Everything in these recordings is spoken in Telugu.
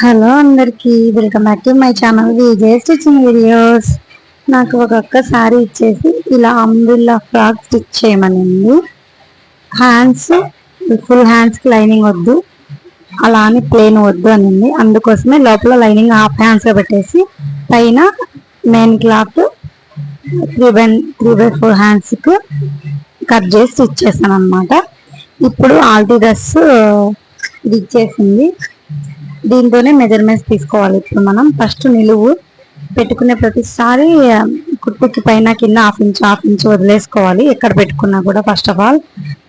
హలో అందరికి welcome back to my channel Vijay stitching videos. నాకు ఒక సారీ ఇచ్చేసి ఇలా అంబుల్లా ఫ్రాక్ స్టిచ్ చేయమనింది హ్యాండ్స్ ఫుల్ హ్యాండ్స్కి లైనింగ్ వద్దు. అలా అని ప్లేన్ వద్దు అనింది అందుకోసమే లోపల లైనింగ్ హాఫ్ హ్యాండ్స్గా పెట్టేసి పైన main cloth three by three by four హ్యాండ్స్కు cut చేసి స్టిచ్ చేశాను అనమాట ఇప్పుడు ఆల్టీ డ్రెస్ ఇది ఇచ్చేసింది. దీంతోనే మెజర్మెంట్స్ తీసుకోవాలి. ఇప్పుడు మనం ఫస్ట్ నిలువు పెట్టుకునే ప్రతిసారి ఆ, కుట్టుకి పైన కింద హాఫ్ ఇంచ్ హాఫ్ ఇంచ్ వదిలేసుకోవాలి. ఎక్కడ పెట్టుకున్నా కూడా ఫస్ట్ ఆఫ్ ఆల్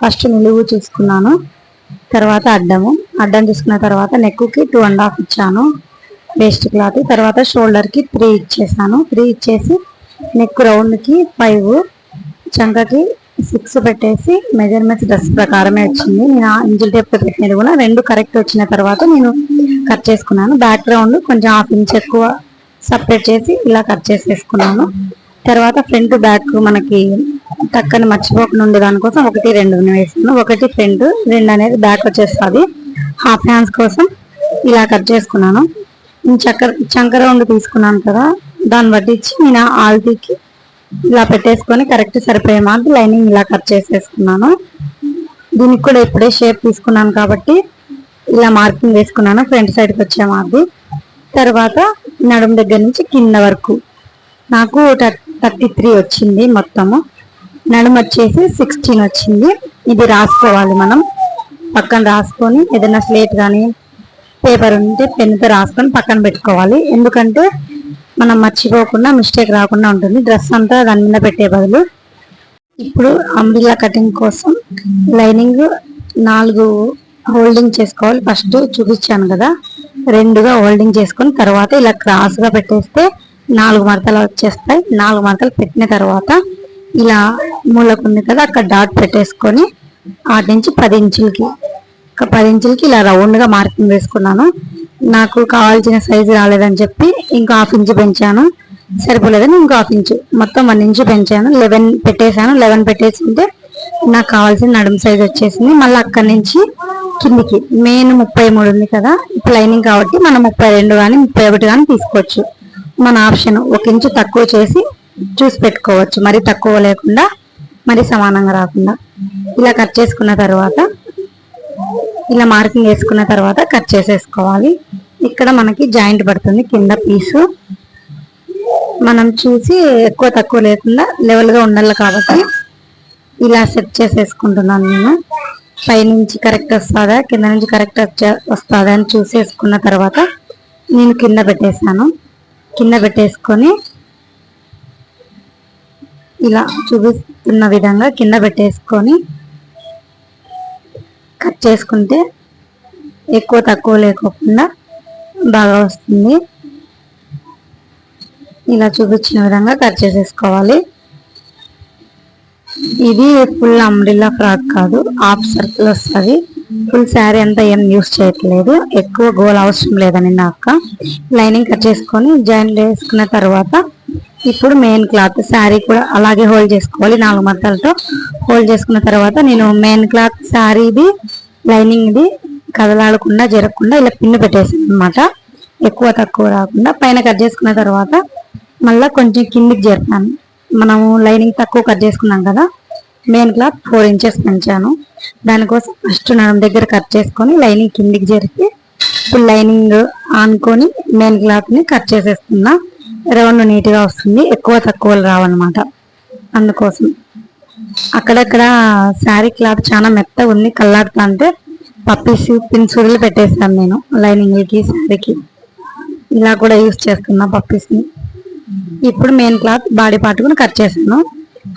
ఫస్ట్ నిలువు చూసుకున్నాను. తర్వాత అడ్డము. అడ్డం చూసుకున్న తర్వాత నెక్కుకి టూ అండ్ హాఫ్ ఇచ్చాను. వేస్ట్ క్లాత్ తర్వాత షోల్డర్కి త్రీ ఇచ్చేసాను. త్రీ ఇచ్చేసి నెక్ రౌండ్కి ఫైవ్ చంకకి సిక్స్ పెట్టేసి మెజర్మెంట్స్ డ్రెస్ ప్రకారమే వచ్చింది. నేను ఆ ఇంజిల్ టేప్ పెట్టినది కూడా రెండు కరెక్ట్ వచ్చిన తర్వాత నేను కట్ చేసుకున్నాను. బ్యాక్ గ్రౌండ్ కొంచెం హాఫ్ ఇంచ్ ఎక్కువ సపరేట్ చేసి ఇలా కట్ చేసేసుకున్నాను. తర్వాత ఫ్రంట్ బ్యాక్ మనకి టక్కని మర్చిపోకుండా ఉండే దానికోసం ఒకటి రెండు వేసుకున్నాను. ఒకటి ఫ్రంట్ రెండు అనేది బ్యాక్ వచ్చేస్తుంది. హాఫ్ హ్యాండ్స్ కోసం ఇలా కట్ చేసుకున్నాను. చక్కర చంక తీసుకున్నాను కదా దాన్ని పట్టించి నేను ఆల్తీకి ఇలా పెట్టేసుకొని కరెక్ట్ సరిపోయే మాత్రం లైనింగ్ ఇలా కట్ చేసేసుకున్నాను. దీనికి కూడా ఇప్పుడే షేప్ తీసుకున్నాను కాబట్టి ఇలా మార్కింగ్ వేసుకున్నాను ఫ్రంట్ సైడ్కి వచ్చే మాది తర్వాత నడుము దగ్గర నుంచి కింద వరకు. నాకు థర్టీ త్రీ వచ్చింది మొత్తము. నడుము వచ్చేసి సిక్స్టీన్ వచ్చింది. ఇది రాసుకోవాలి మనం. పక్కన రాసుకొని ఏదైనా స్లేట్ కానీ పేపర్ ఉంటే పెన్తో రాసుకొని పక్కన పెట్టుకోవాలి. ఎందుకంటే మనం మర్చిపోకుండా మిస్టేక్ రాకుండా ఉంటుంది. డ్రెస్ అంతా దాని మీద పెట్టే బదులు ఇప్పుడు అంబ్రిల్లా కటింగ్ కోసం లైనింగ్ నాలుగు హోల్డింగ్ చేసుకోవాలి. ఫస్ట్ చూపించాను కదా. రెండుగా హోల్డింగ్ చేసుకొని తర్వాత ఇలా క్రాస్గా పెట్టేస్తే నాలుగు మడతలు వచ్చేస్తాయి. నాలుగు మడతలు పెట్టిన తర్వాత ఇలా మూలకు ఉంది కదా అక్కడ డాట్ పెట్టేసుకొని ఆటి నుంచి పది ఇంచులకి ఒక పది ఇంచులకి ఇలా రౌండ్గా మార్కింగ్ వేసుకున్నాను. నాకు కావాల్సిన సైజు రాలేదని చెప్పి ఇంకో హాఫ్ ఇంచు పెంచాను. సరిపోలేదని ఇంకో హాఫ్ ఇంచు. మొత్తం వన్ ఇంచు పెంచాను. లెవెన్ పెట్టేశాను. లెవెన్ పెట్టేసింటే నాకు కావాల్సిన నడుము సైజ్ వచ్చేసింది. మళ్ళీ అక్కడి నుంచి కిందికి. మెయిన్ ముప్పై మూడు ఉంది కదా. ఇప్పుడు లైనింగ్ కాబట్టి మనం ముప్పై రెండు కానీ ముప్పై ఒకటి కానీ తీసుకోవచ్చు. మన ఆప్షన్ ఒక ఇంచు తక్కువ చేసి చూసి పెట్టుకోవచ్చు. మరి తక్కువ లేకుండా మరి సమానంగా రాకుండా. ఇలా కట్ చేసుకున్న తర్వాత ఇలా మార్కింగ్ వేసుకున్న తర్వాత కట్ చేసేసుకోవాలి. ఇక్కడ మనకి జాయింట్ పడుతుంది కింద పీసు మనం చూసి ఎక్కువ తక్కువ లేకుండా లెవెల్గా ఉండాలి కాబట్టి ఇలా సెట్ చేసేసుకుంటున్నాను నేను. పైనుంచి కరెక్ట్ వస్తుందా కింద నుంచి కరెక్ట్ వస్తుందా అని చూసేసుకున్న తర్వాత నేను కింద పెట్టేశాను. కింద పెట్టేసుకొని ఇలా చూపిస్తున్న విధంగా కింద పెట్టేసుకొని కట్ చేసుకుంటే ఎక్కువ తక్కువ లేకోకుండా బాగా వస్తుంది. ఇలా చూపించిన విధంగా కట్ చేసేసుకోవాలి. ఇది ఫుల్ అంబ్రిల్లా ఫ్రాక్ కాదు హాఫ్ సర్కిల్ వస్తుంది ఫుల్ శారీ అంతా ఏం యూస్ చేయట్లేదు. ఎక్కువ గోల్ అవసరం లేదని నాకు లైనింగ్ కట్ చేసుకొని జాయింట్ వేసుకున్న తర్వాత ఇప్పుడు మెయిన్ క్లాత్ శారీ కూడా అలాగే హోల్డ్ చేసుకోవాలి. నాలుగు మడతలతో హోల్డ్ చేసుకున్న తర్వాత నేను మెయిన్ క్లాత్ శారీది లైనింగ్ది కదలాడకుండా జరగకుండా ఇలా పిన్ను పెట్టేసాను అనమాట ఎక్కువ తక్కువ రాకుండా పైన కట్ చేసుకున్న తర్వాత మళ్ళీ కొంచెం కిందికి జరిపాను మనము లైనింగ్ తక్కువ కట్ చేసుకున్నాం కదా మెయిన్ క్లాత్ ఫోర్ ఇంచెస్ పెంచాను. దానికోసం ఫస్ట్ నడుము దగ్గర కట్ చేసుకొని లైనింగ్ కిందికి జరిపి ఇప్పుడు లైనింగ్ ఆనుకొని మెయిన్ క్లాత్ని కట్ చేసేస్తున్నా. రౌండ్ నీట్గా వస్తుంది ఎక్కువ తక్కువ రావన్నమాట. అందుకోసం అక్కడక్కడ శారీ క్లాత్ చాలా మెత్తగా ఉంది కల్లాడుతా అంటే పప్పీస్ పిన్స్ వదిలి పెట్టేస్తాను నేను లైనింగ్కి శారీకి. ఇలా కూడా యూస్ చేస్తున్నా పప్పీస్ని. ఇప్పుడు మెయిన్ క్లాత్ బాడీ పార్ట్ కూడా కట్ చేశాను.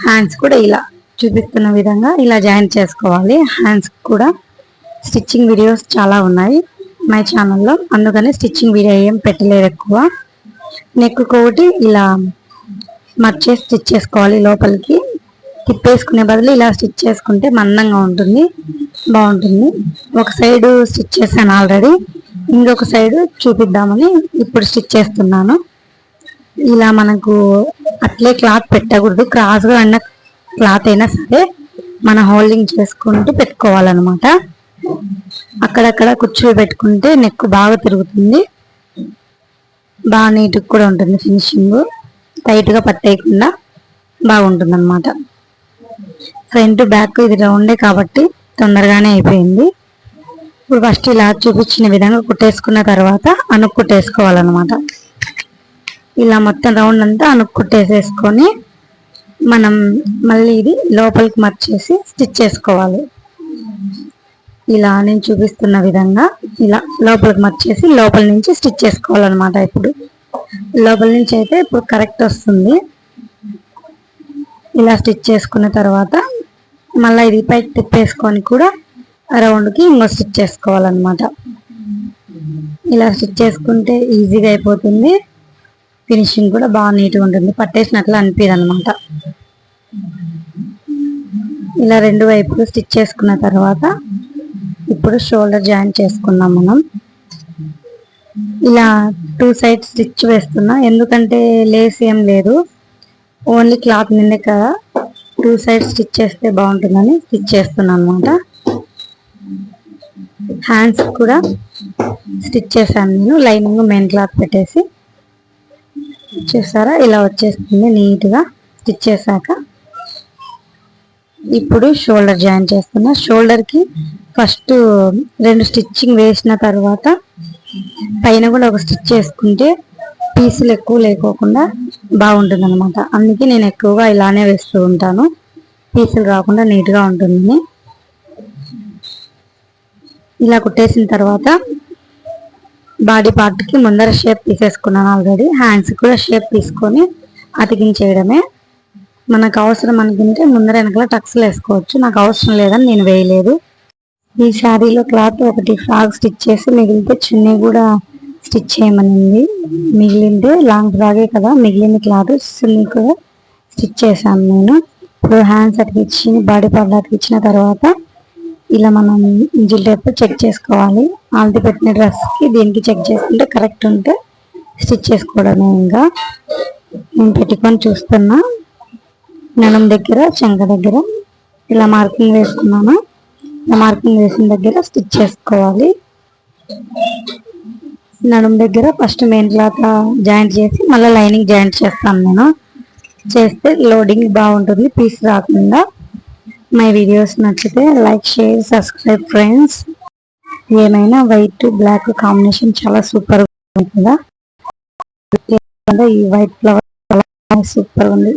హ్యాండ్స్ కూడా ఇలా చూపిస్తున్న విధంగా ఇలా జాయిన్ చేసుకోవాలి. హ్యాండ్స్ కూడా స్టిచ్చింగ్ వీడియోస్ చాలా ఉన్నాయి మై ఛానల్లో. అందుకని స్టిచ్చింగ్ వీడియో ఏం పెట్టలేదు ఎక్కువ. నెక్ ఒకటి ఇలా మర్చే స్టిచ్ చేసుకోవాలి లోపలికి. తిప్పేసుకునే బదులు ఇలా స్టిచ్ చేసుకుంటే మందంగా ఉంటుంది బాగుంటుంది. ఒక సైడు స్టిచ్ చేశాను ఆల్రెడీ ఇంకొక సైడ్ చూపిద్దామని ఇప్పుడు స్టిచ్ చేస్తున్నాను. ఇలా మనకు అట్లే క్లాత్ పెట్టకూడదు క్రాస్గా అన్న క్లాత్ అయినా సరే మన హోల్డింగ్ చేసుకుంటూ పెట్టుకోవాలన్నమాట. అక్కడక్కడ కుర్చీలు పెట్టుకుంటే నెక్ బాగా తిరుగుతుంది బాగా నీట్గా కూడా ఉంటుంది ఫినిషింగ్. టైట్గా పట్టేయకుండా బాగుంటుంది అనమాట ఫ్రంట్ బ్యాక్ ఇది రౌండే కాబట్టి తొందరగానే అయిపోయింది. ఇప్పుడు ఫస్ట్ ఇలా చూపించిన విధంగా కుట్టేసుకున్న తర్వాత అనుక్కుట్టేసుకోవాలన్నమాట ఇలా మొత్తం రౌండ్ అంతా అనుక్కుట్టేసేసుకొని మనం మళ్ళీ ఇది లోపలికి మర్చేసి స్టిచ్ చేసుకోవాలి. ఇలా నేను చూపిస్తున్న విధంగా ఇలా లోపలికి మర్చేసి లోపల నుంచి స్టిచ్ చేసుకోవాలన్నమాట ఇప్పుడు. లోపల నుంచి అయితే ఇప్పుడు కరెక్ట్ వస్తుంది. ఇలా స్టిచ్ చేసుకున్న తర్వాత మళ్ళీ ఇది పైకి తిప్పేసుకొని కూడా రౌండ్కి ఇంకో స్టిచ్ చేసుకోవాలన్నమాట. ఇలా స్టిచ్ చేసుకుంటే ఈజీగా అయిపోతుంది. ఫినిషింగ్ కూడా బాగా నీట్గా ఉంటుంది. పట్టేసినట్లు అనిపిదు అనమాట ఇలా రెండు వైపులు స్టిచ్ చేసుకున్న తర్వాత ఇప్పుడు షోల్డర్ జాయిన్ చేసుకున్నాం మనం. ఇలా టూ సైడ్స్ స్టిచ్ వేస్తున్నా. ఎందుకంటే లేస్ ఏం లేదు. ఓన్లీ క్లాత్ నిండే కదా. టూ సైడ్స్ స్టిచ్ చేస్తే బాగుంటుందని స్టిచ్ చేస్తున్నాను అనమాట హ్యాండ్స్ కూడా స్టిచ్ చేశాను నేను. లైనింగ్ మెయిన్ క్లాత్ పెట్టేసి. చూసారా? ఇలా వచ్చేస్తుంది నీట్గా స్టిచ్ చేశాక. ఇప్పుడు షోల్డర్ జాయిన్ చేస్తున్నా. షోల్డర్కి ఫస్ట్ రెండు స్టిచ్చింగ్ వేసిన తర్వాత పైన కూడా ఒక స్టిచ్ చేసుకుంటే పీసులు ఎక్కువ లేకోకుండా బాగుంటుంది అనమాట అందుకే నేను ఎక్కువగా ఇలానే వేస్తూ ఉంటాను. పీసులు రాకుండా నీట్గా ఉంటుంది ఇలా కుట్టేసిన తర్వాత బాడీ పార్ట్కి ముందర షేప్ తీసేసుకున్నాను ఆల్రెడీ. హ్యాండ్స్ కూడా షేప్ తీసుకొని అతికించేయడమే. మనకు అవసరం అనుకుంటే ముందర వెనకాల టక్స్లు వేసుకోవచ్చు. నాకు అవసరం లేదని నేను వేయలేదు. ఈ శారీలో క్లాత్ ఒకటి ఫ్రాక్ స్టిచ్ చేసి మిగిలితే చున్నీ కూడా స్టిచ్ చేయమనింది మిగిలింది లాంగ్ ఫ్రాగే కదా మిగిలింది క్లాత్ చున్నీ కూడా స్టిచ్ చేశాను నేను. ఇప్పుడు హ్యాండ్స్ అతికిచ్చి బాడీ పార్ట్ అతికిచ్చిన తర్వాత ఇలా మనం ఇంజిల్ టైప్ చెక్ చేసుకోవాలి. ఆల్ది పెట్టిన డ్రెస్కి దీనికి చెక్ చేసుకుంటే కరెక్ట్ ఉంటే స్టిచ్ చేసుకోవడమే ఇంకా. నేను పెట్టుకొని చూస్తున్నా. ననం దగ్గర చెంక దగ్గర ఇలా మార్కింగ్ వేసుకున్నాను. ఇలా మార్కింగ్ వేసిన దగ్గర స్టిచ్ చేసుకోవాలి. నడుము దగ్గర ఫస్ట్ మెయిన్ క్లాత్ జాయింట్ చేసి మళ్ళీ లైనింగ్ జాయింట్ చేస్తాను నేను. చేస్తే లోడింగ్ బాగుంటుంది పీస్ రాకుండా. మై వీడియోస్ నచ్చితే లైక్ షేర్ సబ్స్క్రైబ్ ఫ్రెండ్స్ ఏమైనా వైట్ బ్లాక్ కాంబినేషన్ చాలా సూపర్ ఉంది కదా. ఈ వైట్ ఫ్లవర్ సూపర్ ఉంది.